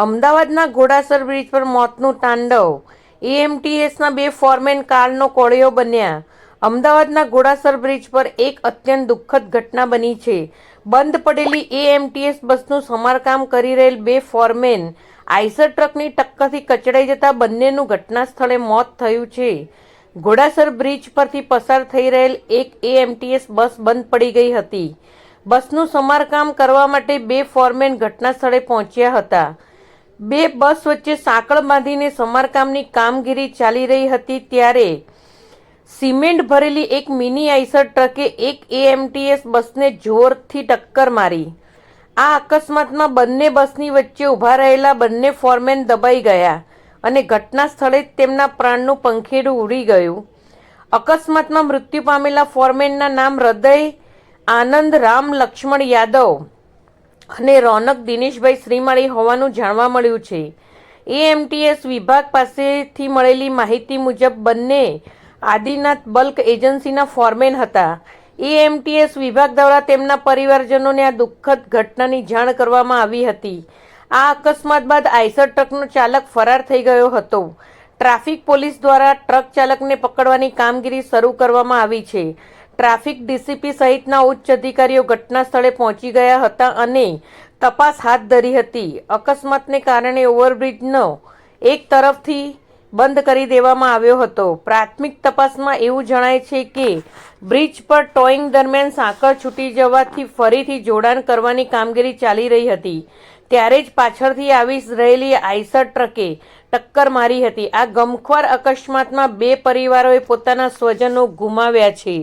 અમદાવાદના ઘોડાસર બ્રિજ પર મોતનું તાંડવ. એએમટીએસના બે ફોરમેન કારનો કોળિયો બન્યા. અમદાવાદના ઘોડાસર બ્રિજ પર એક અત્યંત દુઃખદ ઘટના બની છે. બંધ પડેલી એએમટીએસ બસનું સમારકામ કરી રહેલ બે ફોરમેન આઈસર ટ્રકની ટક્કરથી કચડાઈ જતા બંનેનું ઘટના સ્થળે મોત થયું છે. ઘોડાસર બ્રિજ પરથી પસાર થઈ રહેલ એક એએમટીએસ બસ બંધ પડી ગઈ હતી. બસનું સમારકામ કરવા માટે બે ફોરમેન ઘટના સ્થળે પહોંચ્યા હતા. બે બસ વચ્ચે સાંકળ બાંધીને સમારકામની કામગીરી ચાલી રહી હતી ત્યારે સિમેન્ટ ભરેલી એક મિની આઈસર ટ્રકે એક એએમટીએસ બસને જોરથી ટક્કર મારી. આ અકસ્માતમાં બંને બસની વચ્ચે ઊભા રહેલા બંને ફોરમેન દબાઈ ગયા અને ઘટના સ્થળે જ તેમના પ્રાણનું પંખેડું ઉડી ગયું. અકસ્માતમાં મૃત્યુ પામેલા ફોરમેનના નામ હૃદય આનંદ રામ લક્ષ્મણ યાદવ અને રોનક દિનેશભાઈ શ્રીમાળી હોવાનું જાણવા મળ્યું છે. એએમટીએસ વિભાગ પાસેથી મળેલી માહિતી મુજબ બંને આદિનાથ બલ્ક એજન્સીના ફોરમેન હતા. એએમટીએસ વિભાગ દ્વારા તેમના પરિવારજનોને આ દુઃખદ ઘટનાની જાણ કરવામાં આવી હતી. આ અકસ્માત બાદ આઈસર ટ્રકનો ચાલક ફરાર થઈ ગયો હતો. ટ્રાફિક પોલીસ દ્વારા ટ્રક ચાલકને પકડવાની કામગીરી શરૂ કરવામાં આવી છે. ટ્રાફિક ડીસીપી સહિતના ઉચ્ચ અધિકારીઓ ઘટના સ્થળે પહોંચી ગયા હતા અને તપાસ હાથ ધરી હતી. અકસ્માતને કારણે ઓવરબ્રિજનો એક તરફથી બંધ કરી દેવામાં આવ્યો હતો. પ્રાથમિક તપાસમાં એવું જણાય છે કે બ્રિજ પર ટોઈંગ દરમિયાન સાંકળ છૂટી જવાથી ફરીથી જોડાણ કરવાની કામગીરી ચાલી રહી હતી. ત્યારે જ પાછળથી આવી રહેલી આઈસર ટ્રકે ટક્કર મારી હતી. આ ગમખ્વાર અકસ્માતમાં બે પરિવારોએ પોતાના સ્વજનો ગુમાવ્યા છે.